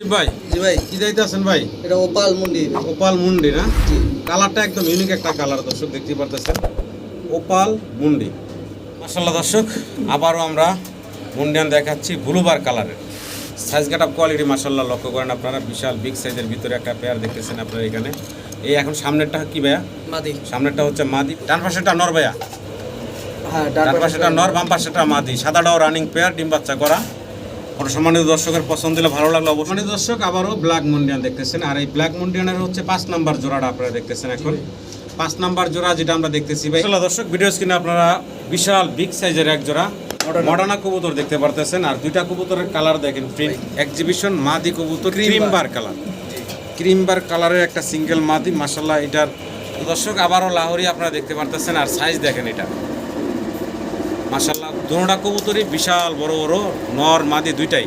ভাই জি ভাই। কি যাইতে আছেন ভাই? এটা ওপাল মুন্ডি ওপাল মুন্ডি না কালারটা একদম ইউনিক একটা কালার দর্শক দেখতে পারতেছেন। ওপাল মুন্ডি মাসাল্লাহ দর্শক আবারও আমরা মুন্ডিয়ান দেখাচ্ছি ব্লুবার কালারের। সাইজ কাটা কোয়ালিটি মাসাল্লাহ লক্ষ্য করেন আপনারা বিশাল বিগ সাইজের ভিতরে একটা পেয়ার দেখতেছেন আপনারা এখানে। এই এখন সামনেরটা কি ভাইয়া? মাদি। সামনেরটা হচ্ছে মাদি। ডান পাশেটা নর ভাইয়া? হ্যাঁ ডান পাশেটা নর বাম পাশেটা মাদি। সাদাটাও রানিং পেয়ার ডিম বাচ্চা করা। সম্মানিত দর্শকের পছন্দ দিলে ভালো লাগল অবশ্যই দর্শক আবারও ব্ল্যাক মুন্ডিয়ান দেখতেছেন। আর এই ব্ল্যাক মুন্ডিয়ানের হচ্ছে পাঁচ নাম্বার জোড়াটা আপনারা দেখতেছেন এখন। পাঁচ নাম্বার জোড়া যেটা আমরা দেখতেছি ভাই। দর্শক ভিডিও স্ক্রিনে আপনারা বিশাল বিগ সাইজের এক জোড়া মডার্না কবুতর দেখতে পারতেছেন। আর দুইটা কবুতরের কালার দেখেন প্রিন্ট এক্সিবিশন মাদি কবুতর cream bar colour cream bar কালারের একটা সিঙ্গেল মাদি মাসাল্লাহ এটার দর্শক আবারও লাহোরি আপনারা দেখতে পারতেছেন। আর সাইজ দেখেন এটা। দোনোটা কবুতরই বিশাল বড় বড় নর মাদি দুইটাই।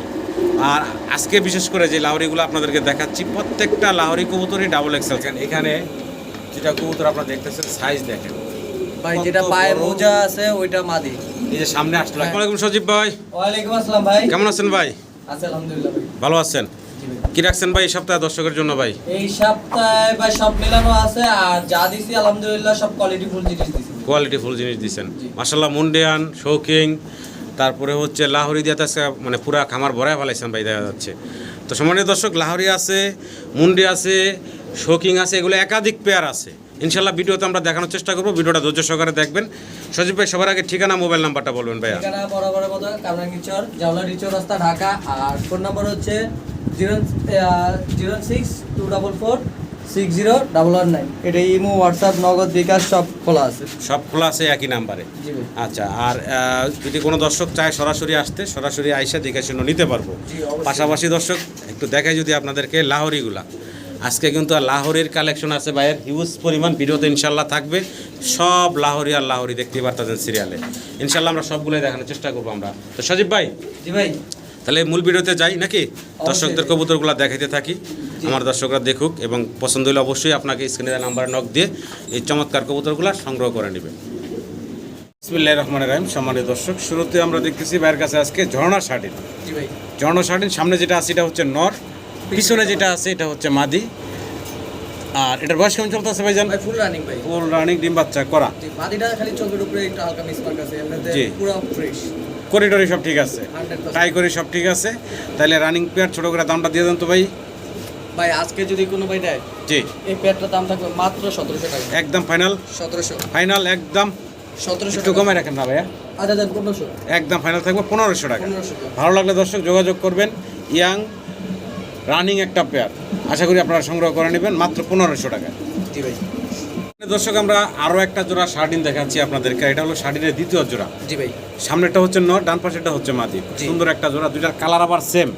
আর আজকে বিশেষ করে যে লাহরিগুলো আপনাদেরকে দেখাচ্ছি প্রত্যেকটা লাহরি কবুতরই ডাবল এক্সেল এখানে যেটা কবুতর আপনারা দেখতেছেন সাইজ দেখেন। ভাই যেটা পায়ে। মোজা আছে ওইটা মাদি। এই যে সামনে আসলো আসসালামু সজীব ভাই। ওয়ালাইকুম আসসালাম ভাই। কেমন আছেন ভাই? আছে আলহামদুলিল্লাহ ভাই। ভালো আছেন? কি রাখছেন ভাই এই সপ্তাহে দর্শকের জন্য ভাই? এই সপ্তাহে ভাই সব মেলানো আছে আর যা দিছি আলহামদুলিল্লাহ সব কোয়ালিটি ফুল জিনিস দিছি। কোয়ালিটি ফুল জিনিস দিচ্ছেন। মাসাল্লাহ মুন্ডিয়ান শৌকিং তারপরে হচ্ছে লাহোরি দিয়ে তো আজকে মানে পুরা খামার ভরায় ফেলাইছেন ভাই দেখা যাচ্ছে। তো সম্মানিত দর্শক লাহোরি আছে মুন্ডি আছে শৌকিং আছে এগুলো একাধিক পেয়ার আছে। ইনশাল্লাহ ভিডিওতে আমরা দেখানোর চেষ্টা করব ভিডিওটা ধৈর্য সহকারে দেখবেন। সজীব ভাই সবার আগে ঠিকানা মোবাইল নাম্বারটা বলবেন কামরাঙ্গিচর জাওলা রিচর রাস্তা ঢাকা আর ফোন নাম্বার হচ্ছে zero zero six two double four six zero double one nine এটা ইমো হোয়াটসঅ্যাপ নগদ বিকাশ সব খোলা আছে। সব খোলা আছে একই নাম্বারে? আচ্ছা আর যদি কোনো দর্শক চায় সরাসরি আসতে সরাসরি আইসা দেখে শুনে নিতে পারব। পাশাপাশি দর্শক একটু দেখাই যদি আপনাদেরকে লাহোরিগুলা। আজকে কিন্তু লাহোরির কালেকশন আছে ভাইয়ের হিউজ পরিমাণ ভিডিওতে ইনশাল্লাহ থাকবে। সব লাহোরি আর লাহোরি দেখতে পারতেছেন সিরিয়ালে ইনশাল্লাহ আমরা সবগুলোই দেখানোর চেষ্টা করব আমরা। তো সজীব ভাই জি ভাই। তাহলে মূল ভিডিওতে যাই নাকি? দর্শকদের কবুতরগুলো দেখাইতে থাকি। আমার দর্শকরা দেখুক এবং পছন্দ হলে অবশ্যই আপনাকে স্ক্রিনে নাম্বার নক দিয়ে এই চমৎকার কবুতরগুলো সংগ্রহ করে নেবেন বিসমিল্লাহির রহমানির রহিম সম্মানিত দর্শক শুরুতে আমরা দেখতেছি ভাইয়ের কাছে আজকে ঝর্ণা ভাই। ঝর্ণা শাড়ির সামনে যেটা আছে এটা হচ্ছে নর পিছনে যেটা আছে এটা হচ্ছে মাদি। আর এটার বয়স কেমন চলতেছে ভাই জান ফুল রানিং ভাই। ফুল রানিং ডিম বাচ্চা করা। মাদিটা খালি চোখের উপরে একটু হালকা মিসমার্ক আছে এমনিতে পুরো ফ্রেশ করিডোরি সব ঠিক আছে। 100% ট্রাই করি সব ঠিক আছে। তাহলে রানিং পেয়ার ছোটো করে দামটা দিয়ে দেন তো ভাই। ভাই আজকে যদি কোনো ভাই দেয় জি। এই প্যাডটার দাম থাকবে মাত্র সতেরোশো টাকা। একদম ফাইনাল? সতেরোশো। ফাইনাল একদম? সতেরোশো একটু কমে রাখেন না ভাইয়া। আচ্ছা পনেরোশো। একদম ফাইনাল থাকবে পনেরোশো টাকা। ভালো লাগলে দর্শক যোগাযোগ করবেন। ইয়াং রানিং একটা পেয়ার। আশা করি আপনারা সংগ্রহ করে নেবেন মাত্র পনেরোশো টাকা। জি ভাই। দর্শক আমরা আরও একটা জোড়া শার্টিন দেখাচ্ছি আপনাদেরকে। এটা হলো শার্টিনের দ্বিতীয় জোড়া। জি ভাই। সামনেরটা হচ্ছে নর ডান পাশেরটা হচ্ছে মাদি। সুন্দর একটা জোড়া দুইটার কালার আবার সেম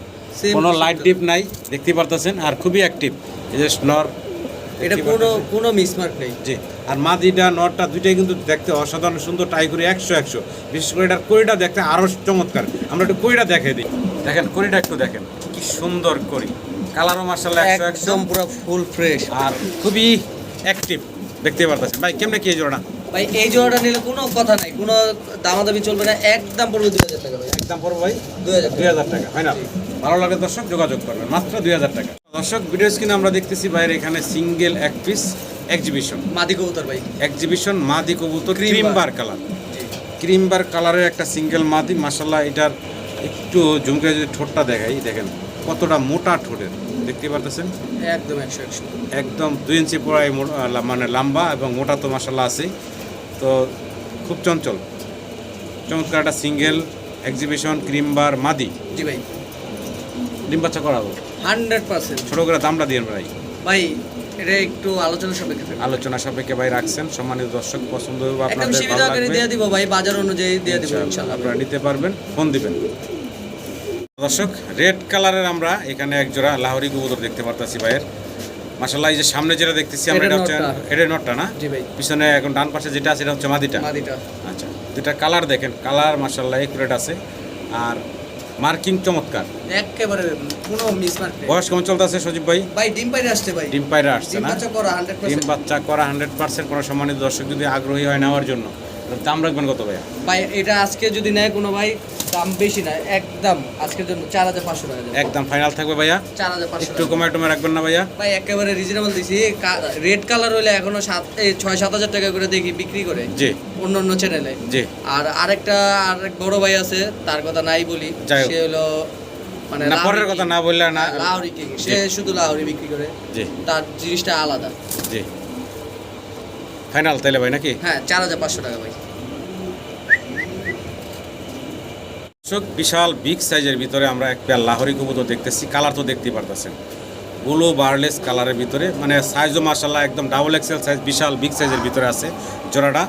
কোনো লাইট. ডিপ নাই দেখতে পারতেছেন আর খুবই অ্যাক্টিভ এই যে নর এটা কোনো কোনো মিসমার্ক নেই। জি আর মাদিটা নরটা দুইটাই কিন্তু দেখতে অসাধারণ সুন্দর টাই করে একশো একশো। বিশেষ করে এটার কড়িটা দেখতে আরও চমৎকার। আমরা একটু কড়িটা দেখে দিই। দেখেন কড়িটা একটু দেখেন। কি সুন্দর করি কালারও একশো একদম পুরো ফুল ফ্রেশ আর খুবই অ্যাক্টিভ দেখতে পারতেছেন। ভাই কেমনে কি জোড়া ভাই এই জোড়াটা নিলে কোনো কথা নাই কোনো দামাদামি চলবে না একদম পড়বে দুই হাজার টাকা ভাই। একদম পড়ব ভাই? দুই হাজার দুই হাজার টাকা ফাইনাল ভালো লাগে দর্শক যোগাযোগ করবেন মাত্র দুই হাজার টাকা। দর্শক ভিডিও স্ক্রিনে আমরা দেখতেছি বাইরে এখানে সিঙ্গেল এক পিস এক্সিবিশন মাদি কবুতর ভাই। এক্সিবিশন মাদি কবুতর Cream cream bar colour cream bar কালারের একটা সিঙ্গেল মাদি মাসাল্লাহ এটার একটু ঝুমকে যদি ঠোঁটটা দেখাই দেখেন কতটা মোটা ঠোঁটের দেখতে পারতেছেন? একদম একশো একশো। একদম দুই ইঞ্চি পড়াই মানে লম্বা এবং মোটা তো মাসাল্লাহ আছে তো খুব চঞ্চল। চমৎকার একটা সিঙ্গেল এক্সিবিশন ক্রিম বার মাদি। জি ভাই। ডিম বাচ্চা করাবো। Hundred percent. ছোটো করে দামটা দিয়ে ভাই। ভাই এটা একটু আলোচনা সাপেক্ষে আলোচনা সাপেক্ষে ভাই রাখছেন। সম্মানিত দর্শক পছন্দ হবে আপনাদের সীমিত আকারে দিয়ে দিব ভাই বাজার অনুযায়ী দিয়ে দিব ইনশাআল্লাহ, ইনশাআল্লাহ। আপনারা নিতে পারবেন ফোন দিবেন। দর্শক রেড কালারের আমরা এখানে এক জোড়া লাহোরি কবুতর দেখতে পারতাছি ভাইয়ের। মাসাল্লাহ এই যে সামনে যেটা দেখতেছি আমরা এটা হচ্ছে। এটা নটটা না? জি ভাই। পিছনে এখন ডান পাশে যেটা আছে এটা হচ্ছে মাদিটা। মাদিটা। আচ্ছা দুটা কালার দেখেন কালার মাসাল্লাহ একুরেট আছে। আর মার্কিং চমৎকার। একেবারে কোনো মিসমার্ক নেই। বয়স কেমন চলতেছে সজীব ভাই? ভাই ডিম পাইরে আসছে ভাই। ডিম পায়রা আসছে ডিম না? বাচ্চা করা হান্ড্রেড ডিম পার্সেন্ট বাচ্চা করা হান্ড্রেড পার্সেন্ট কোনো সম্মানিত দর্শক যদি আগ্রহী হয় নেওয়ার জন্য। দাম রাখবেন কত ভাইয়া? ভাই এটা আজকে যদি নেয় কোনো ভাই দাম বেশি না একদম আজকের জন্য চার হাজার পাঁচশো টাকা একদম ফাইনাল থাকবে ভাইয়া। চার হাজার পাঁচশো একটু কমায় টমে রাখবেন না ভাইয়া। ভাই একেবারে রিজনেবল দিছি। রেড কালার হইলে এখনও সাত ছয় সাত হাজার টাকা করে দেখি বিক্রি করে। জি। অন্য অন্য চ্যানেলে জি। আর আরেকটা আরেক বড় ভাই আছে তার কথা নাই বলি। সে হলো মানে না পরের কথা না বললে না হ্যাঁ, লাহোরি কিং সে শুধু লাহোরি বিক্রি করে। জি। তার জিনিসটা আলাদা। জি। ফাইনাল তাইলে ভাই নাকি? হ্যাঁ চার হাজার পাঁচশো টাকা ভাই। দর্শক বিশাল বিগ সাইজের ভিতরে আমরা এক পেয়ার লাহরি কবুতর দেখতেছি কালার তো দেখতেই পারতেছেন। ব্লু বার্লেস কালারের ভিতরে মানে সাইজও মার্শাল্লাহ একদম ডাবল এক্সেল সাইজ বিশাল বিগ সাইজের ভিতরে আছে জোড়াটা।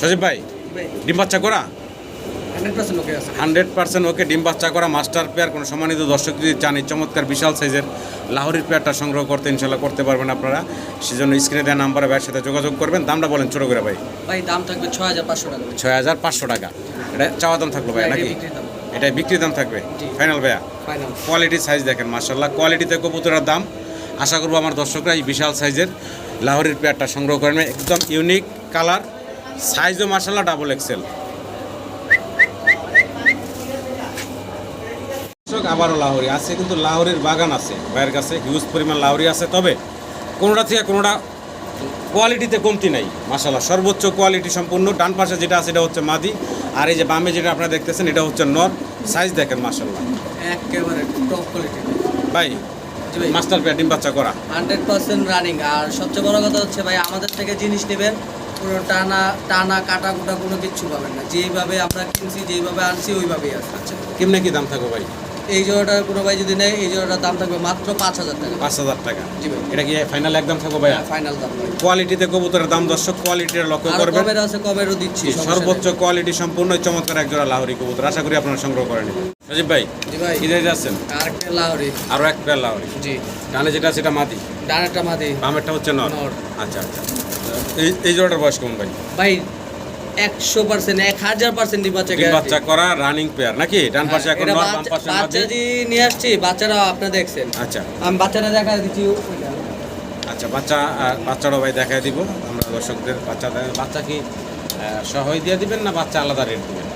সজীব ভাই। ডিম বাচ্চা করা? হান্ড্রেড পার্সেন্ট ওকে ডিম বাচ্চা করা মাস্টার পেয়ার কোনো সম্মানিত দর্শক যদি চান এই চমৎকার বিশাল সাইজের লাহোরির পেয়ারটা সংগ্রহ করতে ইনশাল্লাহ করতে পারবেন আপনারা। সেজন্য স্ক্রিনে দেওয়া নাম্বারে ভাইয়ের সাথে যোগাযোগ করবেন। দামটা বলেন ছোটো করে ভাই। ভাই দাম থাকবে ছয় হাজার পাঁচশো টাকা। ছয় হাজার পাঁচশো টাকা। এটা চাওয়া দাম থাকল ভাই নাকি। এটাই বিক্রি দাম থাকবে? ফাইনাল ভাইয়া? ফাইনাল কোয়ালিটি সাইজ দেখেন মার্শাল্লাহ কোয়ালিটিতে কবুতরের দাম। আশা করব আমার দর্শকরা এই বিশাল সাইজের লাহোরির পেয়ারটা সংগ্রহ করেন একদম ইউনিক কালার সাইজও মার্শাল্লাহ ডাবল এক্সেল দর্শক আবারও লাহরি। আছে কিন্তু লাহোরির বাগান আছে। ভাইয়ের কাছে হিউজ পরিমাণ লাহরি আছে। তবে কোনোটা থেকে কোনোটা কোয়ালিটিতে কমতি নাই মাসাল্লাহ সর্বোচ্চ কোয়ালিটি সম্পূর্ণ। ডান পাশে যেটা আছে এটা হচ্ছে মাদি। আর এই যে বামে যেটা আপনারা দেখতেছেন এটা হচ্ছে নর। সাইজ দেখেন মাসাল্লাহ একেবারে টপ কোয়ালিটি ভাই মাস্টার পেয়ার ডিম বাচ্চা করা। হান্ড্রেড পার্সেন্ট রানিং আর সবচেয়ে বড় কথা হচ্ছে ভাই আমাদের থেকে জিনিস নেবেন কোনো টানা টানা কাটা কুটা কোনো কিচ্ছু পাবেন না। যেইভাবে আমরা কিনছি যেইভাবে আনছি ওইভাবেই আছে। আচ্ছা কেমনে কি দাম থাকবে ভাই? এই জোড়াটা কোনো ভাই যদি নেয় এই জোড়াটার দাম থাকবে মাত্র পাঁচ হাজার টাকা। পাঁচ হাজার টাকা। জি ভাই। এটা কি ফাইনাল একদম থাকবে ভাইয়া? ফাইনাল দাম কোয়ালিটিতে কবুতরের দাম দর্শক কোয়ালিটির লক্ষ্য করবে কমের আছে কমেরও দিচ্ছি সর্বোচ্চ কোয়ালিটি সম্পূর্ণ চমৎকার এক জোড়া লাহোরি কবুতর। আশা করি আপনারা সংগ্রহ করে নেবেন। সজীব ভাই জি ভাই। কি দিয়ে যাচ্ছেন আরেকটা লাহরি। আরও এক পেয়ার লাহোরি। জি। ডানে যেটা সেটা মাদি? ডানেরটা মাদি। বামেরটা হচ্ছে নর। আচ্ছা আচ্ছা। এই এই জোড়াটার বয়স কেমন ভাই? ভাই একশো পার্সেন্ট এক হাজার পার্সেন্ট ডিম বাচ্চা ডিম বাচ্চা করা রানিং পেয়ার নাকি? ডান পাশে এখন নর বাম বাচ্চা- পাশে বাচ্চা যে নিয়ে আসছি বাচ্চারা আপনি দেখছেন। আচ্ছা। আমি বাচ্চাটা দেখা দিচ্ছি। আচ্ছা বাচ্চা বাচ্চারও ভাই দেখাই দিব। আমরা দর্শকদের বাচ্চা বাচ্চা কি সহই দিয়ে দিবেন না বাচ্চা আলাদা রেট দিবেন?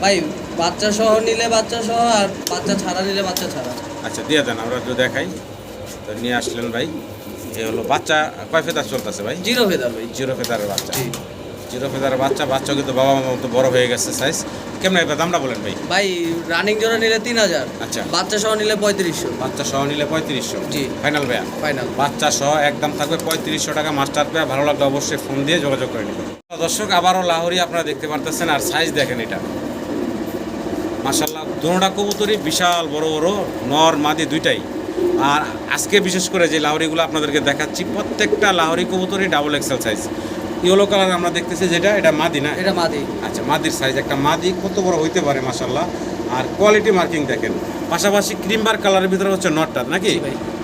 ভাই বাচ্চা সহ নিলে বাচ্চা সহ আর বাচ্চা ছাড়া নিলে বাচ্চা ছাড়া। আচ্ছা দিয়ে দেন আমরা একটু দেখাই। তো নিয়ে আসলেন ভাই। এই হলো বাচ্চা কয় ফেদার চলতেছে ভাই? জিরো ফেদার ভাই। জিরো ফেদারের বাচ্চা। জিরো ফেদারের বাচ্চা বাচ্চা কিন্তু বাবা মার মতো বড় হয়ে গেছে সাইজ কেমন এবার দামটা বলেন ভাই? ভাই রানিং জোড়া নিলে তিন হাজার আচ্ছা। বাচ্চা সহ নিলে পঁয়ত্রিশশো। বাচ্চা সহ নিলে পঁয়ত্রিশশো। জি। ফাইনাল ভাইয়া? ফাইনাল বাচ্চা সহ একদম থাকবে পঁয়ত্রিশশো টাকা মাস্টার পেয়ার ভালো লাগলে অবশ্যই ফোন দিয়ে যোগাযোগ করে নেবেন। দর্শক আবারও লাহোরি আপনারা দেখতে পারতেছেন আর সাইজ দেখেন এটা। মাসাল্লাহ দুটা কবুতরই বিশাল বড় বড় নর মাদি দুইটাই। আর আজকে বিশেষ করে যে লাহরিগুলো আপনাদেরকে দেখাচ্ছি প্রত্যেকটা Lahori কবুতরই double XL size yellow colour আমরা দেখতেছি যেটা এটা মাদি না? এটা মাদি। আচ্ছা মাদির সাইজ একটা মাদি কত বড় হইতে পারে মাসাল্লাহ আর কোয়ালিটি মার্কিং দেখেন পাশাপাশি ক্রিমবার কালারের ভিতরে হচ্ছে নরটা নাকি?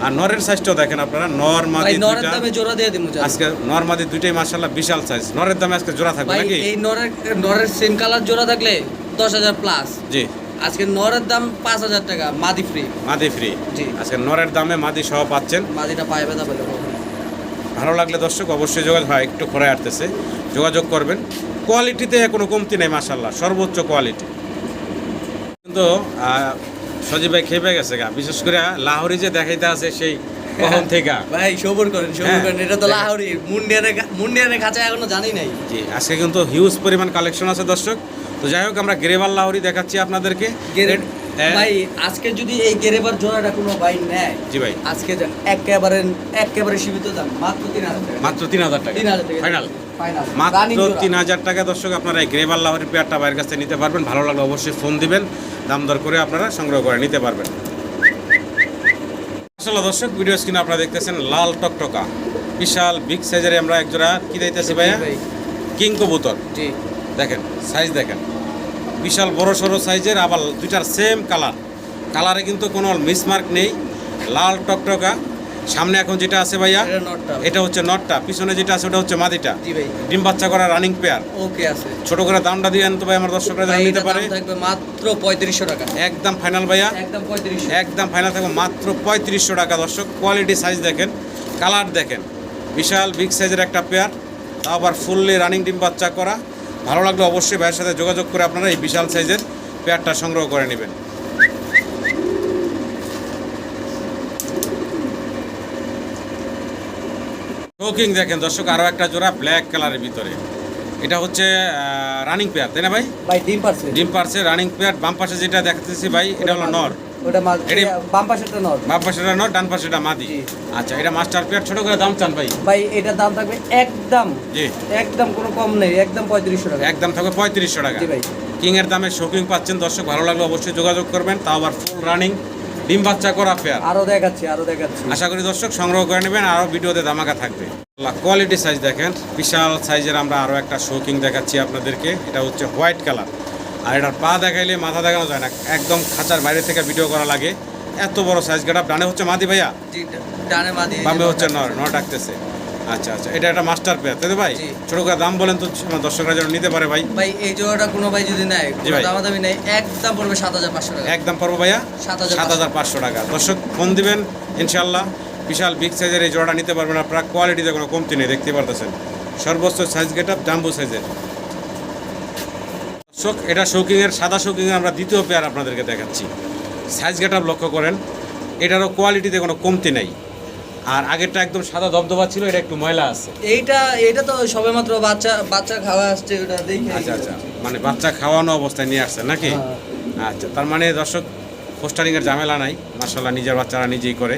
আর নরের সাইজটাও দেখেন আপনারা নর মাদি নরের দামে জোড়া দিয়ে দিমু। আজকে নর মাদি দুইটাই মাসাল্লাহ বিশাল সাইজ নরের দামে আজকে জোড়া থাকবে নাকি? এই নরের নরের সেম কালার জোড়া থাকলে দশ হাজার প্লাস জি। আজকে নরের দাম পাঁচ হাজার টাকা মাদি ফ্রি মাদি ফ্রি জি। আজকে নরের দামে মাদি সহ পাচ্ছেন। মাদিটা পায়ে ব্যথা পেলে ভালো লাগলে দর্শক অবশ্যই যোগাযোগ হয় একটু খোরায় আসতেছে। যোগাযোগ করবেন। কোয়ালিটিতে কোনো কমতি নেই মাসাল্লাহ সর্বোচ্চ কোয়ালিটি। কিন্তু সজীব ভাই খেপে গেছে গা। বিশেষ করে লাহোরি যে দেখাইতে আছে সেই কখন থেকে? ভাই সবর করেন সবর হ্যাঁ। করেন। এটা তো লাহোরি। এখনও জানি নাই। জি আজকে কিন্তু হিউজ পরিমাণ কালেকশন আছে দর্শক। তো যাই হোক আমরা গ্রেভাল লাহোরি দেখাচ্ছি আপনাদেরকে। হ্যাঁ। ভাই আজকে যদি এই গেরেবার জোড়াটা কোনো ভাই নেয় জি ভাই। আজকে একেবারে একেবারে সীমিত দাম মাত্র তিন হাজার টাকা। মাত্র তিন হাজার টাকা। তিন হাজার টাকা। ফাইনাল মাত্র তিন হাজার টাকা দর্শক আপনারা এই গ্রেভাল লাহোরি পেয়ারটা বাইরের কাছ নিতে পারবেন। ভালো লাগলে অবশ্যই ফোন দিবেন। দাম দর করে আপনারা সংগ্রহ করে নিতে পারবেন। আসলে দর্শক ভিডিও স্ক্রিনে আপনারা দেখতেছেন লাল টকটকা। বিশাল বিগ সাইজের আমরা এক জোড়া কি দিতেছি ভাইয়া? ভাই। কিং কবুতর। জি। দেখেন সাইজ দেখেন। বিশাল বড় সড়ো সাইজের আবার দুইটার সেম কালার কালারে কিন্তু কোনো মিসমার্ক নেই লাল টকটকা। সামনে এখন যেটা আছে ভাইয়া এটা হচ্ছে নটটা পিছনে যেটা আছে ওটা হচ্ছে মাদিটা। ডিম বাচ্চা করা রানিং পেয়ার ওকে আছে। ছোট করে দামটা দিয়ে তো ভাই আমার দর্শকরা যেন নিতে পারে। মাত্র পঁয়ত্রিশশো টাকা। একদম ফাইনাল ভাইয়া। একদম পঁয়ত্রিশশো। একদম ফাইনাল থাকবে মাত্র পঁয়ত্রিশশো টাকা দর্শক। কোয়ালিটি সাইজ দেখেন কালার দেখেন। বিশাল বিগ সাইজের একটা পেয়ার আবার ফুললি রানিং ডিম বাচ্চা করা। ভালো লাগলে অবশ্যই ভাইয়ের সাথে যোগাযোগ করে আপনারা এই বিশাল সাইজের পেয়ারটা সংগ্রহ করে নেবেন। শোকিং দেখেন দর্শক আরও একটা জোড়া ব্ল্যাক কালারের ভিতরে। এটা হচ্ছে রানিং পেয়ার তাই না ভাই? ভাই ডিম পারছে। ডিম পার্সে রানিং পেয়ার বাম পাশে যেটা দেখতেছি ভাই এটা হলো নর। ওটা মা বাম পাশেরটা নর। বাম পাশেটা নর ডান পাশেটা মাদি। আচ্ছা এটা মাস্টার পেয়ার ছোট করে দাম চান ভাই? ভাই এটার দাম থাকবে একদম জি। একদম কোনো কম নেই একদম পঁয়ত্রিশশো টাকা। একদম থাকবে পঁয়ত্রিশশো টাকা। জি ভাই। কিং এর দামে শোকিং পাচ্ছেন দর্শক ভালো লাগলে অবশ্যই যোগাযোগ করবেন। তাও আবার ফুল রানিং ডিম বাচ্চা করা পেয়ার। আরও দেখাচ্ছি আরও দেখাচ্ছি। আশা করি দর্শক সংগ্রহ করে নেবেন আরও ভিডিওতে ধামাকা থাকবে। কোয়ালিটি সাইজ দেখেন। বিশাল সাইজের আমরা আরও একটা শোকিং দেখাচ্ছি আপনাদেরকে। এটা হচ্ছে হোয়াইট কালার আর এটার পা দেখাইলে মাথা দেখানো যায় না। একদম খাঁচার বাইরে থেকে ভিডিও করা লাগে। এত বড় সাইজ গেট ডানে হচ্ছে মাদি ভাইয়া? ডানে মাদি। বামে হচ্ছে নর নর ডাকতেছে। আচ্ছা আচ্ছা এটা একটা মাস্টার পেয়ার তাই তো ভাই? ছোট করে দাম বলেন তো আমার দর্শকরা যেন নিতে পারে ভাই। ভাই এই জোড়াটা কোনো ভাই যদি নেয় ভাই। নেই একদম পড়বে সাত হাজার পাঁচশো টাকা। একদম পড়ব ভাইয়া? সাত হাজার পাঁচশো টাকা। দর্শক ফোন দিবেন ইনশাল্লাহ বিশাল বিগ সাইজের এই জোড়াটা নিতে পারবেন আপনারা। কোয়ালিটিতে কোনো কমতি নেই দেখতে পারতেছেন। সর্বোচ্চ সাইজ গেট আপ জাম্বু সাইজের দর্শক এটা শৌকিংয়ের সাদা শৌকিংয়ের আমরা দ্বিতীয় পেয়ার আপনাদেরকে দেখাচ্ছি। সাইজ গেটআপ লক্ষ্য করেন এটারও কোয়ালিটিতে কোনো কমতি নেই। আর আগেরটা একদম সাদা দবদবা ছিল এটা একটু ময়লা আছে। এইটা এটা তো সবে মাত্র বাচ্চা বাচ্চা খাওয়া আসছে ওটা দেখে আচ্ছা আচ্ছা মানে বাচ্চা খাওয়ানো অবস্থায় নিয়ে আসছে নাকি? হ্যাঁ। আচ্ছা তার মানে দর্শক পোস্টারিংয়ের ঝামেলা নাই। মার্শাল্লাহ নিজের বাচ্চারা নিজেই করে।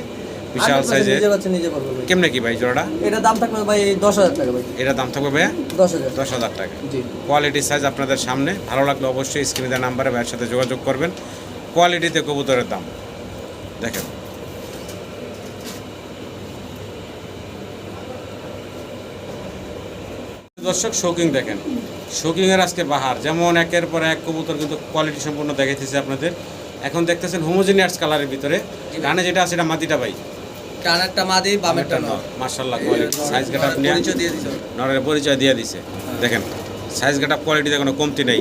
বিশাল আমার কাছে সাইজের নিজে বাচ্চা নিজে পারবে ভাই। কেমনে কি ভাই জোড়াটা? এটা দাম থাকবে ভাই দশ হাজার টাকা ভাই। এটা দাম থাকবে ভাইয়া? দশ হাজার। দশ হাজার টাকা। জি। কোয়ালিটি সাইজ আপনাদের সামনে। ভালো লাগলে অবশ্যই স্ক্রিনে দেওয়া নাম্বারে ভাইয়ের সাথে যোগাযোগ করবেন। কোয়ালিটিতে কবুতরের দাম। দেখেন। দর্শক শৌকিং দেখেন। শৌকিংয়ের আজকে বাহার। যেমন একের পর এক কবুতর কিন্তু কোয়ালিটি সম্পূর্ণ দেখাইতেছে আপনাদের। এখন দেখতেছেন হোমোজিনিয়াস কালারের ভিতরে। ডানে যেটা আছে এটা মাটিটা ভাই। টানারটা মাদি বামেরটা নর। মার্শাল্লাহ কোয়ালিটি সাইজ গেট আপনি পরিচয় দিয়ে দিছো। নরের পরিচয় দিয়ে দিছে। দেখেন সাইজ গেট আপ কোয়ালিটিতে কোনো কমতি নেই।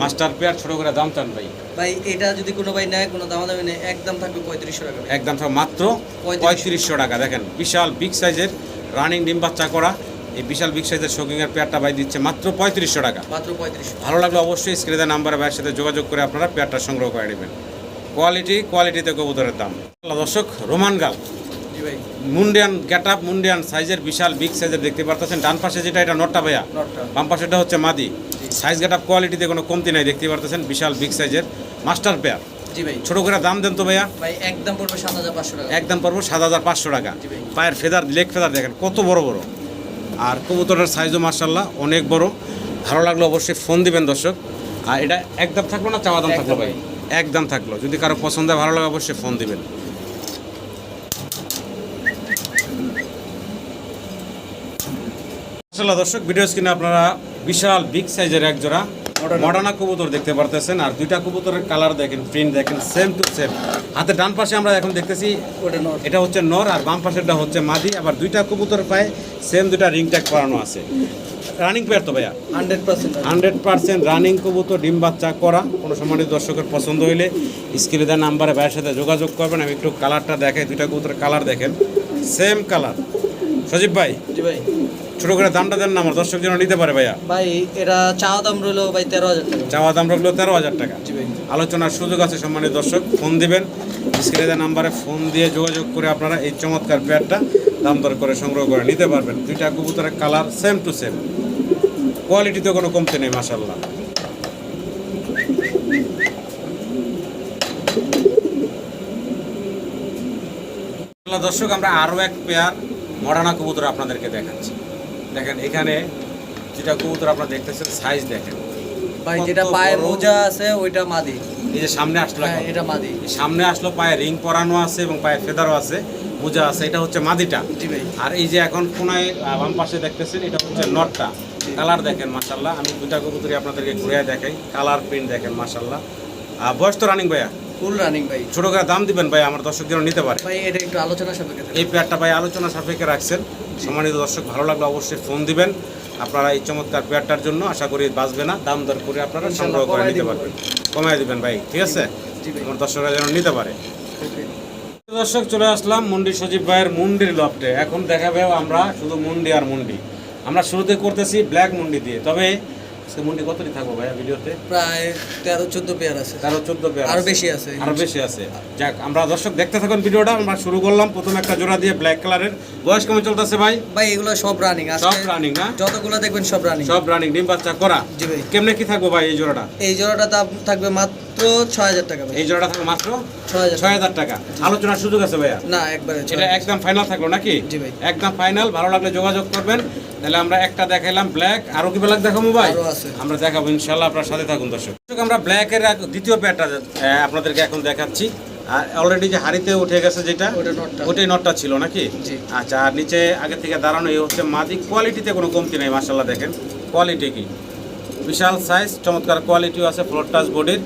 মাস্টার পেয়ার ছোট করে দাম চান ভাই। ভাই এটা যদি কোনো ভাই নেয় কোনো দামাদামি নেই একদম থাকবে পঁয়ত্রিশশো টাকা একদম সব মাত্র পঁয়ত্রিশশো। টাকা। দেখেন বিশাল বিগ সাইজের রানিং ডিম বাচ্চা করা। এই বিশাল বিগ সাইজের শোকিংয়ের পেয়ারটা ভাই দিচ্ছে মাত্র পঁয়ত্রিশশো টাকা। মাত্র পঁয়ত্রিশশো। ভালো লাগলে অবশ্যই স্ক্রিনের নাম্বারে ভাইয়ের সাথে যোগাযোগ করে আপনারা পেয়ারটা সংগ্রহ করে নেবেন। কোয়ালিটি কোয়ালিটিতে কবুতরের দাম। দর্শক রোমান গাল। মুন্ডিয়ান গেট আপ মুন্ডিয়ান সাইজের বিশাল বিগ সাইজের দেখতে পারতেছেন। ডান পাশে যেটা এটা নটটা ভাইয়া। নটটা। বাম পাশেটা হচ্ছে মাদি। সাইজ গেট আপ কোয়ালিটিতে কোনো কমতি নাই দেখতে পারতেছেন বিশাল বিগ সাইজের মাস্টার পেয়ার ছোট করে দাম দেন তো ভাইয়া। একদম পড়বে সাত হাজার পাঁচশো টাকা। একদম পড়ব সাত হাজার পাঁচশো টাকা। পায়ের ফেদার লেগ ফেদার দেখেন কত বড় বড়। আর কবুতরের সাইজও মার্শাল্লাহ অনেক বড়। ভালো লাগল অবশ্যই ফোন দিবেন দর্শক। আর এটা একদম থাকল না চাওয়া দাম থাকল ভাই? একদম থাকল। যদি কারও পছন্দ হয় ভালো লাগে অবশ্যই ফোন দিবেন। মাশাআল্লাহ দর্শক ভিডিও স্ক্রিনে আপনারা বিশাল বিগ সাইজের এক জোড়া মডার্না কবুতর দেখতে পারতেছেন। আর দুইটা কবুতরের কালার দেখেন প্রিন্ট দেখেন সেম টু সেম হাতে ডান পাশে আমরা এখন দেখতেছি এটা হচ্ছে নর আর বাম পাশে পাশেরটা হচ্ছে মাদি। আবার দুইটা কবুতর পায়ে সেম দুইটা রিং ট্যাগ করানো আছে। রানিং পেয়ার তো ভাইয়া? Hundred percent hundred percent running কবুতর ডিম বাচ্চা করা। কোনো সম্মানিত দর্শকের পছন্দ হইলে স্ক্রিনে দেওয়া নাম্বারে ভাইয়ের সাথে যোগাযোগ করবেন। আমি একটু কালারটা দেখাই দুইটা কবুতরের কালার দেখেন। সেম কালার সজীব ভাই? জি ভাই। ছোট করে দামটা দেন না আমার দর্শক যেন নিতে পারে ভাইয়া। ভাই এটা চাওয়া দাম রইল ভাই তেরো হাজার টাকা। চাওয়া দাম রাখল তেরো হাজার টাকা। জি ভাই। আলোচনার সুযোগ আছে সম্মানিত দর্শক ফোন দিবেন। স্ক্রিনে নাম্বারে ফোন দিয়ে যোগাযোগ করে আপনারা এই চমৎকার পেয়ারটা দাম দর করে সংগ্রহ করে নিতে পারবেন। দুইটা কবুতরের কালার সেম টু সেম কোয়ালিটিতে কোনো কমতে নেই মাসাল্লাহ দর্শক আমরা আরও এক পেয়ার মডানা কবুতর আপনাদেরকে দেখাচ্ছি। দেখেন এখানে যেটা কবুতর আপনারা দেখতেছেন সাইজ দেখেন। ভাই যেটা পায়ে। মোজা আছে ওইটা মাদি। এই যে সামনে আসলো হ্যাঁ এটা মাদি। সামনে আসলো পায়ে রিং পরানো আছে এবং পায়ে ফেদারও আছে মোজা আছে এটা হচ্ছে মাদিটা। আর এই যে এখন কোনায় বাম পাশে দেখতেছেন এটা হচ্ছে নটটা। কালার দেখেন মাশাল্লাহ আমি দুটা কবুতরি আপনাদেরকে ঘুরে দেখাই। কালার প্রিন্ট দেখেন মাশাল্লাহ আর বয়স তো রানিং ভাইয়া? ফুল রানিং ভাই। ছোট করে দাম দিবেন ভাই আমার দর্শক যেন নিতে পারে। ভাই এটা একটু আলোচনা সাপেক্ষে এই পেয়ারটা ভাই আলোচনা সাপেক্ষে রাখছেন। সম্মানিত দর্শক ভালো লাগলে অবশ্যই ফোন দিবেন। আপনারা এই চমৎকার পেয়ারটার জন্য আশা করি বাঁচবে না। দাম দর করে আপনারা সংগ্রহ করে নিতে। পারবেন। কমায় দিবেন ভাই ঠিক আছে? আমার দর্শকরা যেন নিতে পারে। দর্শক চলে আসলাম মুন্ডি সজীব ভাইয়ের মুন্ডির লফটে। এখন দেখাবে আমরা শুধু মুন্ডি আর মুন্ডি। আমরা শুরুতে করতেছি ব্ল্যাক মুন্ডি দিয়ে। তবে সে মুন্ডি কতটি থাকব ভাইয়া ভিডিওতে? প্রায় তেরো চোদ্দ পেয়ার আছে। তেরো চোদ্দ পেয়ার আরও বেশি আছে আরও বেশি আছে। যাক আমরা দর্শক দেখতে থাকুন ভিডিওটা আমরা শুরু করলাম। প্রথম একটা জোড়া দিয়ে ব্ল্যাক কালারের বয়স কেমন চলতেছে ভাই? ভাই এগুলো সব রানিং সব রানিং না? যতগুলো দেখবেন সব রানিং সব রানিং ডিম বাচ্চা করা। জি ভাই। কেমনে কি থাকব ভাই এই জোড়াটা? এই জোড়াটা থাকবে মাত্র ছয় হাজার টাকা এই জোড়াটা থাকবে মাত্র ছয় হাজার টাকা। আলোচনার সুযোগ আছে ভাইয়া? না একবারে এটা একদম ফাইনাল থাকল নাকি? জি ভাই। একদম ফাইনাল ভালো লাগলে যোগাযোগ করবেন। তাহলে আমরা একটা দেখাইলাম ব্ল্যাক আরও কি ব্ল্যাক দেখাবো ভাই? আরও আছে। আমরা দেখাবো ইনশাল্লাহ আপনার সাথে থাকুন দর্শক। আমরা ব্ল্যাক এর দ্বিতীয় প্যাটটা আপনাদেরকে এখন দেখাচ্ছি। আর অলরেডি যে হাড়িতে উঠে গেছে যেটা। ওটাই নটটা ছিল নাকি? আচ্ছা আর নিচে আগে থেকে দাঁড়ানো এই হচ্ছে মাদি। কোয়ালিটিতে কোনো কমতি নেই মার্শাল্লাহ দেখেন। কোয়ালিটি কি? বিশাল সাইজ চমৎকার কোয়ালিটিও আছে ফ্লোর টাচ বডির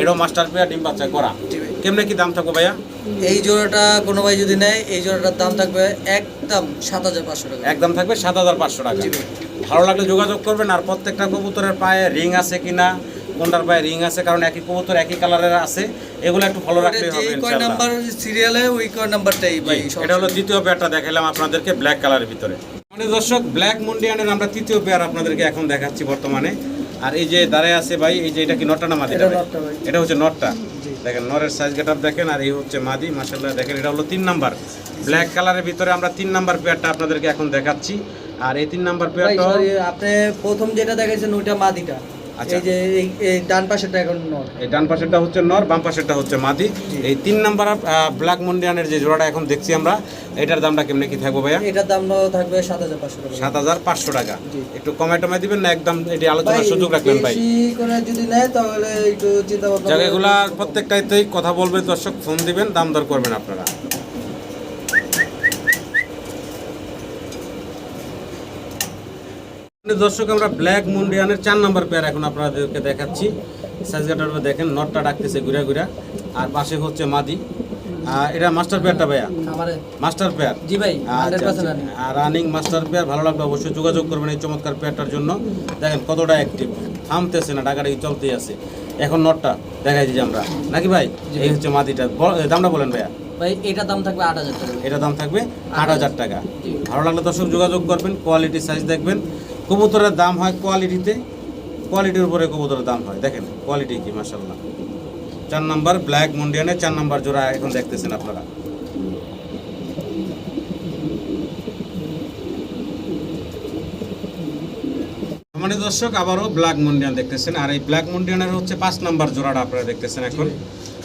এটাও মাস্টার পেয়ার ডিম বাচ্চা করা। কেমনে কি দাম থাকব ভাইয়া? এই জোড়াটা কোনো ভাই যদি নেয় এই জোড়াটার দাম থাকবে একদম সাত হাজার পাঁচশো টাকা। একদম থাকবে সাত হাজার পাঁচশো টাকা। ভালো লাগলে যোগাযোগ করবেন আর প্রত্যেকটা কবুতরের পায়ে রিং আছে কিনা কোনটার পায়ে রিং আছে কারণ একই কবুতর একই কালারের আছে এগুলো একটু ফলো রাখতে হবে কয় নাম্বার সিরিয়ালে ওই কয় নাম্বারটাই ভাই এটা হলো দ্বিতীয় পেয়ারটা দেখালাম আপনাদেরকে ব্ল্যাক কালারের ভিতরে। মানে দর্শক ব্ল্যাক মুন্ডিয়ানের আমরা তৃতীয় পেয়ার আপনাদেরকে এখন দেখাচ্ছি বর্তমানে। আর এই যে দাঁড়ায় আছে ভাই এই যে এটা কি নটটা না মাদি? এটা হচ্ছে নটটা। দেখেন নরের সাইজ গেট দেখেন আর এই হচ্ছে মাদি মাসাল্লাহ দেখেন এটা হলো তিন নাম্বার। ব্ল্যাক কালারের ভিতরে আমরা তিন নাম্বার পেয়ারটা আপনাদেরকে এখন দেখাচ্ছি। আর এই তিন নাম্বার পেয়ারটা আপনি প্রথম যেটা দেখেছেন ওইটা মাদিটা। আচ্ছা। এই যে এই এই ডান পাশেরটা এখন নর। এই ডান পাশেরটা হচ্ছে নর বাম পাশেরটা হচ্ছে মাদি। এই তিন নাম্বার ব্ল্যাক মুন্ডিয়ানের যে জোড়াটা এখন দেখছি আমরা এটার দামটা কেমনে কি থাকব ভাইয়া? এটার দাম থাকবে সাত হাজার পাঁচশো টাকা। সাত হাজার পাঁচশো টাকা। একটু কমে টমে দিবেন না একদম এটি আলোচনার সুযোগ রাখবেন ভাই। করে যদি নেয় তাহলে একটু চিন্তা জায়গাগুলা প্রত্যেকটাইতেই কথা বলবে দর্শক ফোন দিবেন দাম দর করবেন আপনারা। দর্শক আমরা ব্ল্যাক মুন্ডিয়ানের চার নম্বর পেয়ার এখন আপনাদেরকে দেখাচ্ছি। সাইজ গাটার দেখেন নটটা ডাকতেছে ঘুরা ঘুরা। আর পাশে হচ্ছে মাদি। আর এটা মাস্টার পেয়ারটা ভাইয়া? মাস্টার পেয়ার জি ভাই আচ্ছা, আচ্ছা। আর রানিং মাস্টার পেয়ার ভালো লাগবে অবশ্যই যোগাযোগ করবেন এই চমৎকার পেয়ারটার জন্য। দেখেন কতটা অ্যাক্টিভ থামতেছে না ডাকাডাকি চলতেই আছে। এখন নটটা দেখাই দিই আমরা। নাকি ভাই? এই হচ্ছে মাদিটা। দামটা বলেন ভাইয়া। ভাই দাম থাকবে আট হাজার টাকা। এটা দাম থাকবে আট হাজার। টাকা। ভালো লাগলে দর্শক যোগাযোগ করবেন কোয়ালিটি সাইজ দেখবেন। কবুতরের দাম হয় কোয়ালিটিতে কোয়ালিটির উপরে কবুতরের দাম হয়। দেখেন কোয়ালিটি কি মাসাল্লাহ চার নাম্বার ব্ল্যাক মন্ডিয়ানের চার নাম্বার জোড়া এখন দেখতেছেন আপনারা। মানে দর্শক আবারও ব্ল্যাক মন্ডিয়ান দেখতেছেন। আর এই ব্ল্যাক মুন্ডিয়ানের হচ্ছে পাঁচ নাম্বার জোড়াটা আপনারা দেখতেছেন এখন।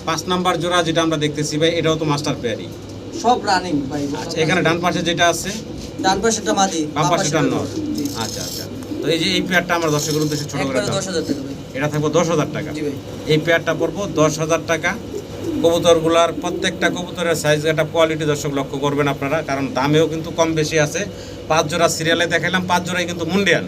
পাঁচ নাম্বার জোড়া যেটা আমরা দেখতেছি ভাই এটাও তো মাস্টার পেয়ারই সব রানিং ভাই আচ্ছা এখানে ডান পাশে যেটা আছে? ডান পাশেরটা মাদি বাম পাশেটা নর। আচ্ছা আচ্ছা। তো এই যে এই পেয়ারটা আমার দর্শকের উদ্দেশ্যে ছোট করে দশ হাজার টাকা এটা থাকব দশ হাজার টাকা। এই পেয়ারটা পড়ব দশ হাজার টাকা। কবুতরগুলার প্রত্যেকটা কবুতরের সাইজ একটা কোয়ালিটি দর্শক লক্ষ্য করবেন আপনারা কারণ দামেও কিন্তু কম বেশি আছে। পাঁচ জোড়া সিরিয়ালে দেখালাম পাঁচ জোড়াই কিন্তু মুন্ডিয়ান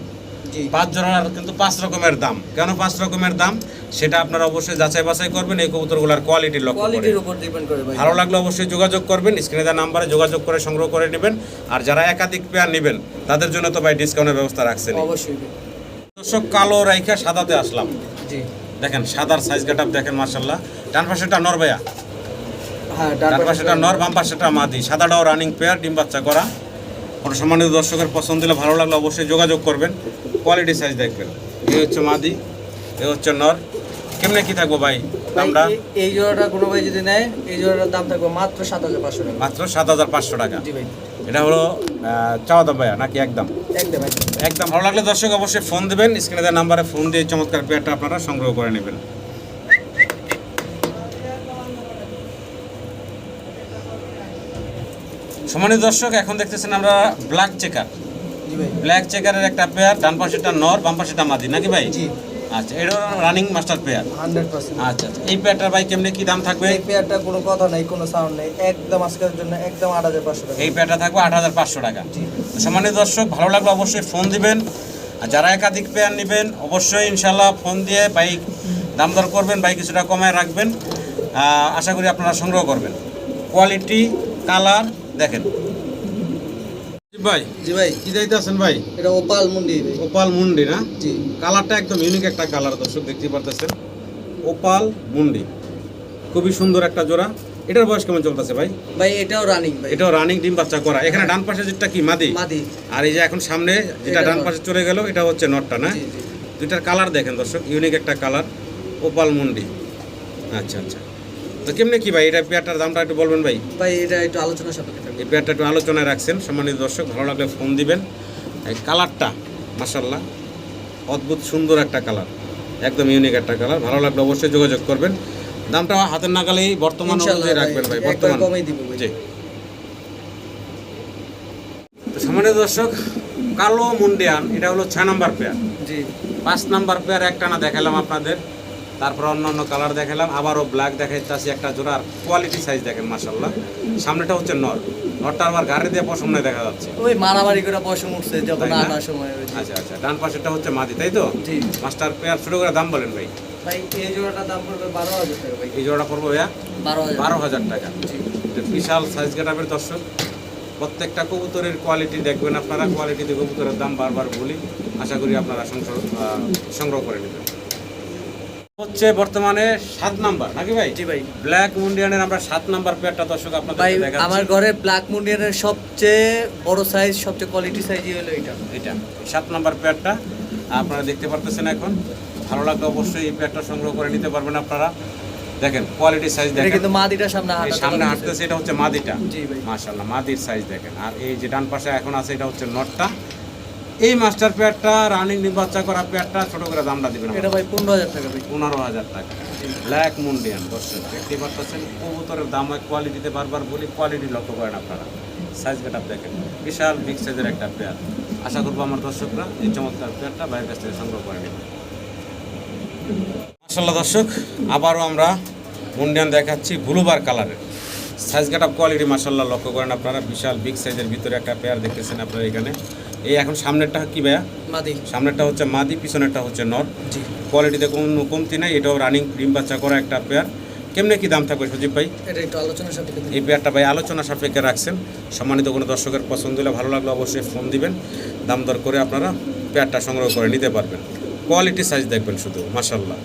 পাঁচ জোড়ার কিন্তু পাঁচ রকমের দাম। কেন পাঁচ রকমের দাম? সেটা আপনারা অবশ্যই যাচাই বাছাই করবেন এই কবুতরগুলার কোয়ালিটি লক্ষ্য কোয়ালিটির উপর ডিপেন্ড করে ভাই। ভালো লাগলে অবশ্যই যোগাযোগ করবেন স্ক্রিনে দেওয়া নাম্বারে যোগাযোগ করে সংগ্রহ করে নেবেন। আর যারা একাধিক পেয়ার নেবেন তাদের জন্য তো ভাই ডিসকাউন্টের ব্যবস্থা রাখছেন অবশ্যই দর্শক কালো রাইখা সাদাতে আসলাম। জি। দেখেন সাদার সাইজ গাটাপ দেখেন মার্শাল্লাহ ডান পাশেটা নর ভাইয়া। হ্যাঁ ডান পাশেটা নর বাম পাশেটা মাদি। সাদাটাও রানিং পেয়ার ডিম বাচ্চা করা। কোনো সম্মানিত দর্শকের পছন্দ দিলে ভালো লাগলে অবশ্যই যোগাযোগ করবেন। কোয়ালিটি সাইজ দেখবেন। এই হচ্ছে মাদি এ হচ্ছে নর। কেমনে কি থাকব ভাই দামটা? এই- জোড়াটা কোনো ভাই যদি নেয় এই জোড়াটার দাম থাকবে মাত্র সাত হাজার পাঁচশো টাকা। মাত্র সাত হাজার পাঁচশো টাকা। এটা হলো চাওয়া দাম ভাইয়া নাকি একদম। একদম। ভালো লাগলে দর্শক অবশ্যই ফোন দেবেন স্ক্রিনে দেওয়া নাম্বারে ফোন দিয়ে চমৎকার পেয়ারটা আপনারা সংগ্রহ করে নেবেন। সম্মানিত দর্শক এখন দেখতেছেন আমরা ব্ল্যাক চেকার। ব্ল্যাক চেকারের একটা পেয়ার ডান পাশেটা নর বাম পাশেটা মাদি নাকি ভাই? জি। আচ্ছা এটা running master pair hundred percent. আচ্ছা আচ্ছা এই পেয়ারটার ভাই কেমনে কি দাম থাকবে? এই পেয়ারটা কোনো কথা নাই কোনো সাউন্ড নেই একদম আজকের জন্য একদম আট হাজার পাঁচশো টাকা। এই পেয়ারটা থাকবে আট হাজার পাঁচশো টাকা। জি। সম্মানিত দর্শক ভালো লাগলে অবশ্যই ফোন দিবেন। আর যারা একাধিক পেয়ার নেবেন অবশ্যই ইনশাল্লাহ ফোন দিয়ে বাইক দাম দর করবেন বাইক কিছুটা কমায় রাখবেন। আশা করি আপনারা সংগ্রহ করবেন। কোয়ালিটি কালার দেখেন। ভাই জি ভাই। কি যাইতে আছেন ভাই? এটা ওপাল মুন্ডি ওপাল মুন্ডি না? জি। কালারটা একদম ইউনিক একটা কালার দর্শক দেখতে পারতেছেন। ওপাল মুন্ডি। খুবই সুন্দর একটা জোড়া। এটার বয়স কেমন চলতেছে ভাই? ভাই এটাও রানিং ভাই। এটাও রানিং ডিম বাচ্চা করা। এখানে ডান পাশে যেটা কি? মাদি? মাদি। আর এই যে এখন সামনে যেটা এটা ডান পাশে চলে গেল এটা হচ্ছে নটটা না? দুইটার কালার দেখেন দর্শক ইউনিক একটা কালার ওপাল মুন্ডি। আচ্ছা আচ্ছা। তো কেমনে কি ভাই? এটা পেয়ারটার দামটা একটু বলবেন ভাই? ভাই এটা একটু আলোচনা সাপেক্ষে এই পেয়ারটা একটু আলোচনায় রাখছেন। সম্মানিত দর্শক ভালো লাগলে ফোন দিবেন। এই কালারটা মাসাল্লাহ অদ্ভুত সুন্দর একটা কালার একদম ইউনিক একটা কালার। ভালো লাগলে অবশ্যই যোগাযোগ করবেন। দামটা হাতের নাগালেই বর্তমান অনুযায়ী রাখবেন ভাই বর্তমান। জি। দর্শক কালো মুন্ডিয়ান এটা হলো ছয় নাম্বার পেয়ার জি। পাঁচ নাম্বার পেয়ার একটানা দেখালাম আপনাদের। তারপর অন্য অন্য কালার দেখালাম আবারও ব্ল্যাক দেখাইতেছি একটা জোড়ার। কোয়ালিটি সাইজ দেখেন মাসাল্লাহ সামনেটা হচ্ছে নর। গাড়ি দিয়ে দেখা যাচ্ছে। ওই মারামারি করে পশম উঠছে যখন আনার সময় আচ্ছা আচ্ছা ডান পাশেরটা হচ্ছে মাদি তাই তো? মাস্টার পেয়ার শুরু করে দাম বলেন ভাই। ভাই এই জোড়াটার দাম পড়বে বারো হাজার টাকা ভাই। এই জোড়া পড়ব ভাইয়া? বারো হাজার। টাকা। বিশাল সাইজ গেটাবের দর্শক। প্রত্যেকটা কবুতরের কোয়ালিটি দেখবেন আপনারা। কোয়ালিটিতে কবুতরের দাম বারবার বলি। আশা করি আপনারা সংগ্রহ করে নেবেন। হচ্ছে বর্তমানে সাত নাম্বার। নাকি ভাই? জি ভাই। ব্ল্যাক মুন্ডিয়ানের আমরা সাত নাম্বার পেয়ারটা দর্শক ভাই আপনাদের দেখাচ্ছি। আমার ঘরে ব্ল্যাক মুন্ডিয়ানের সবচেয়ে বড় সাইজ সবচেয়ে কোয়ালিটি সাইজই হলো এটা। এটা। সাত নাম্বার পেয়ারটা আপনারা দেখতে পারতেছেন এখন। ভালো লাগলে অবশ্যই এই পেয়ারটা সংগ্রহ করে নিতে পারবেন আপনারা। দেখেন কোয়ালিটি সাইজ দেখেন। কিন্তু মাদিটার সামনে সামনে হাঁটতেছে এটা হচ্ছে মাদিটা। জি ভাই। মাশাল্লাহ মাদির সাইজ দেখেন। আর এই যে ডান পাশে এখন আছে এটা হচ্ছে নটটা। এই মাস্টার পেয়ারটা রানিং নির্বাচন করা পেয়ারটা ছোট করে দামটা দিবেন এটা ভাই পনেরো হাজার টাকা ভাই। পনেরো হাজার টাকা। ব্ল্যাক মুন্ডিয়ান দর্শক দেখতে পাচ্ছেন কবুতরের দাম হয় কোয়ালিটিতে বারবার বলি কোয়ালিটি লক্ষ্য করেন আপনারা। সাইজ গেট দেখেন। বিশাল বিগ সাইজের একটা পেয়ার আশা করব আমার দর্শকরা এই চমৎকার পেয়ারটা বাইরের কাছ থেকে সংগ্রহ করে নেবেন। মাসাল্লাহ দর্শক আবারও আমরা মুন্ডিয়ান দেখাচ্ছি ব্লুবার কালারের। সাইজ গেট আপ কোয়ালিটি মাসাল্লাহ লক্ষ্য করেন আপনারা। বিশাল বিগ সাইজের ভিতরে একটা পেয়ার দেখতেছেন আপনারা এখানে। এই এখন সামনেরটা কি ভাইয়া? মাদি। সামনেরটা হচ্ছে মাদি পিছনেরটা হচ্ছে নর। জি। কোয়ালিটিতে কোনো কমতি নাই এটাও রানিং ক্রিম বাচ্চা করা একটা পেয়ার কেমনে কি দাম থাকবে সজীব ভাই? এটা একটু আলোচনা সাপেক্ষে এই পেয়ারটা ভাই আলোচনা সাপেক্ষে রাখছেন। সম্মানিত কোনো দর্শকের পছন্দ হলে ভালো লাগলে অবশ্যই ফোন দিবেন। দাম দর করে আপনারা পেয়ারটা সংগ্রহ করে নিতে পারবেন। কোয়ালিটি সাইজ দেখবেন শুধু মাসাল্লাহ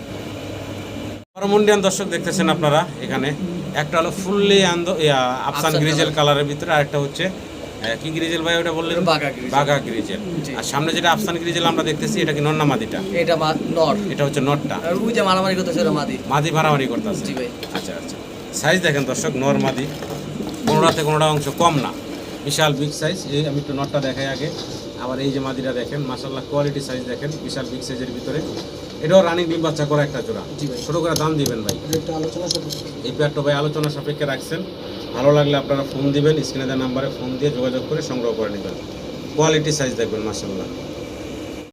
মুন্ডিয়ান দর্শক দেখতেছেন আপনারা এখানে। একটা হলো ফুললি আন্দ আফসান গ্রিজেল কালারের ভিতরে আরেকটা হচ্ছে কি গ্রিজেল ভাই ওটা বললেন? বাঘা গ্রিজেল। আর সামনে যেটা আফসান গ্রিজেল আমরা দেখতেছি এটা কি নন্না মাদিটা এটা নর। এটা হচ্ছে নটটা ওই যে মারামারি করতেছে ওটা মাদি। মাদি ভাড়ামারি করতেছে। জি ভাই। আচ্ছা আচ্ছা। সাইজ দেখেন দর্শক নর মাদি। কোনোটাতে কোনোটা অংশ কম না। বিশাল বিগ সাইজ এই আমি একটু নটটা দেখাই আগে। আবার এই যে মাদিটা দেখেন মাসাল্লাহ কোয়ালিটি সাইজ দেখেন বিশাল বিগ সাইজের ভিতরে। এটাও রানিং ডিম বাচ্চা করা একটা জোড়া। ছোটো করে দাম দিবেন ভাই। এই প্যাডটা ভাই আলোচনা সাপেক্ষে রাখছেন। ভালো লাগলে আপনারা ফোন দিবেন স্ক্রিনে দেওয়া নাম্বারে ফোন দিয়ে যোগাযোগ করে সংগ্রহ করে নেবেন। কোয়ালিটি সাইজ দেখবেন মাসাল্লাহ